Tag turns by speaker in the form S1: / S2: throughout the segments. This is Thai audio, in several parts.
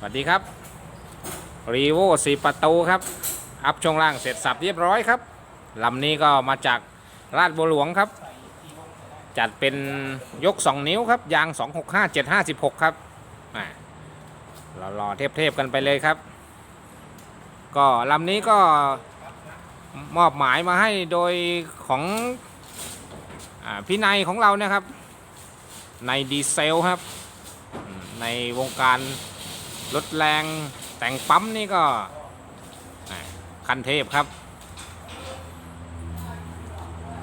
S1: สวัสดีครับรีโวสีประตูครับ อัพช่วงล่างเสร็จสับเรียบร้อยครับลำนี้ก็มาจากราชบัวหลวงครับ จัดเป็นยก 2 นิ้วครับ ยาง 265 756 ครับอ่าเรารอเทพๆกันไปเลยครับ ก็ลำนี้ก็มอบหมายมาให้โดยของอพี่นายของเรานะครับ ในดีเซลครับ ในวงการ รถแรงแต่งปั๊มนี่ก็คันเทพครับ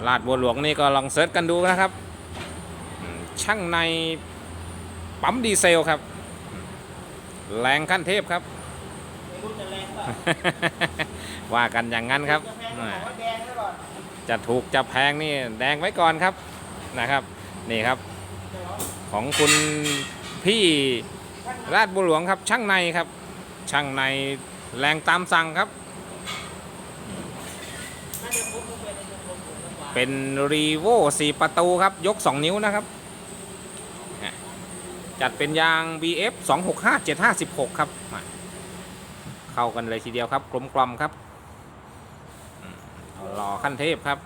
S1: ลาดบัวหลวงนี่ก็ลองเซิร์ชกันดูนะครับ ช่างในปั๊มดีเซลครับ แรงขั้นเทพครับ ว่ากันอย่างนั้นครับ
S2: จะ
S1: ถูกจะแพงนี่แดงไว้ก่อนครับนะครับ นี่ครับ ของคุณพี่ ราชบุหลวงครับ ช่างในครับ ช่างในแรงตามสั่งครับ
S2: เป็นรี
S1: โว่สี่ประตูครับ ยก 2 นิ้วนะครับ จัดเป็นยาง BF 265 756 ครับ เข้ากันเลยทีเดียวครับ กลมกลมครับอืมหล่อขั้นเทพครับ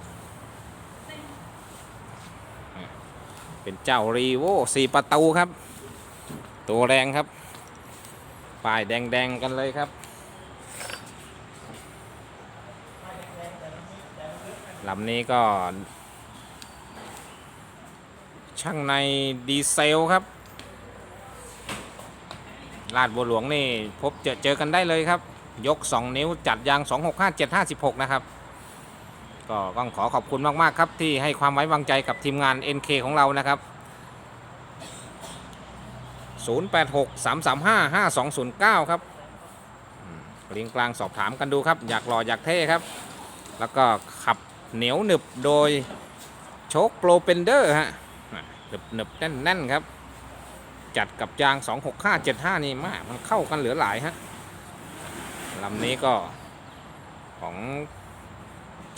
S1: เป็นเจ้ารีโว่สี่ประตูครับ ตัวแรงครับป้ายแดงๆกันเลยครับลำนี้ก็ช่างในดีเซลครับ ลาดบัวหลวงนี่พบเจอเจอกันได้เลยครับ ยก 2 นิ้วจัดยาง 265 756 นะครับ ก็ต้องขอขอบคุณมาก ๆ ครับที่ให้ความไว้วางใจกับทีมงาน NK ของเรานะครับ 086 335 5209 ครับลิงกลางสอบถามกันดูครับ อยากหล่ออยากเท่ครับ แล้วก็ขับเหนียวหนึบโดยโชคโปรเปนเดอร์ฮะหนึบหนึบแน่นแน่นครับ จัดกับยาง 26575 นี่มากมันเข้ากันเหลือหลายฮะลำนี้ก็ของ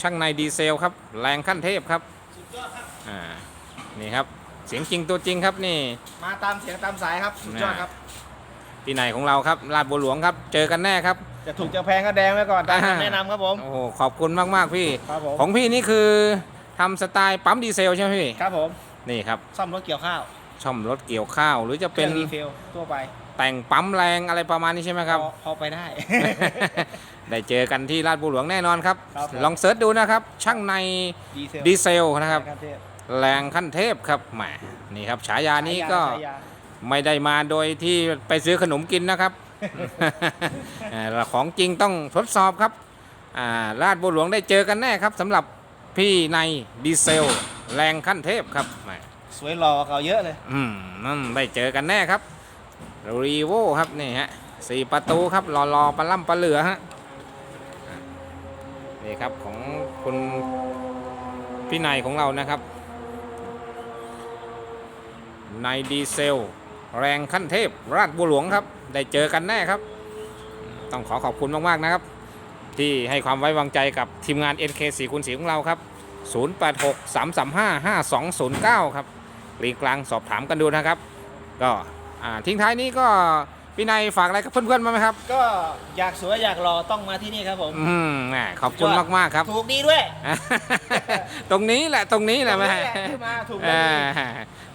S1: ช่างในดีเซลครับ แรงขั้นเทพครับ
S2: อ่า
S1: นี่ครับ สียงจริงตัวจริงครับนี่
S2: มาตามเสียงตามสายครับสุดยอดครับ
S1: พี่นายของเราครับลาดบัวหลวงครับ เจอกันแน่ครับ
S2: จะถูกจะแพงก็แดงไว้ก่อนตาม
S1: อ่า
S2: คำแนะนำครับผม
S1: โอ้โหขอบคุณมากๆพี่
S2: ครับผม
S1: ของพี่นี่คือทำสไตล์ปั๊มดีเซลใช่ไหมพี่
S2: ครับผม
S1: นี่ครับ
S2: ซ่อมรถเกี่ยวข้าว
S1: ช่อมรถเกี่ยวข้าว หรือจะเป็น
S2: ครื่องดีเซลทั่วไป
S1: แต่งปั๊มแรงอะไรประมาณนี้ใช่ไหมครับ
S2: พอพอไปได้
S1: ได้เจอกันที่ลาดบัวหลวงแน่นอนครับ
S2: ครับผม
S1: ลองเซิร์ชดูนะครับ ช่างใน
S2: ดีเซล
S1: ดีเซลนะครับ
S2: ขั้นเทพ
S1: แรงขั้นเทพครับแหมนี่ครับฉายานี้ก็
S2: ฉายา
S1: ไม่ได้มาโดยที่ไปซื้อขนมกินนะครับ เอ่อของจริงต้องทดสอบครับอ่าลาดบัวหลวงได้เจอกันแน่ครับสำหรับพี่ในดีเซล แรงขั้นเทพครับแหม
S2: สวยหล่อกว่าเขาเยอะเลย
S1: อืมนั่นได้เจอกันแน่ครับ รีโวครับนี่ฮะสี่ประตูครับรอรอปลาล่ำปลาเหลือฮะอะนี่ครับของคุณพี่นายของเรานะครับ ในดีเซล แรงขั้นเทพ ราชบุหลวงครับ ได้เจอกันแน่ครับ ต้องขอขอบคุณมาก ๆ นะครับ ที่ให้ความไว้วางใจกับทีมงาน NK 4คูณ4ของเราครับ 086 335 5209 ครับลิงก์กลางสอบถามกันดูนะครับ ก็ทิ้งท้ายนี้ก็ พี่นายฝากอะไรกับเพื่อนๆมาไหมครับ
S2: ก็อยากสวยอยากหล่อต้องมาที่นี่ครับผม
S1: อืมแหมขอบคุณมากๆครับ
S2: ถูกดีด้วย
S1: ตรงนี้แหละตรงนี้แหละแม่
S2: ตรงนี้แหละที่มาถูกเลย
S1: อ่า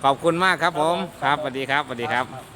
S1: ขอบคุณมากครับผม
S2: ค
S1: ค
S2: รั
S1: รั
S2: บบผม
S1: สวัสดีครับสวัสดีครับ
S2: ครับ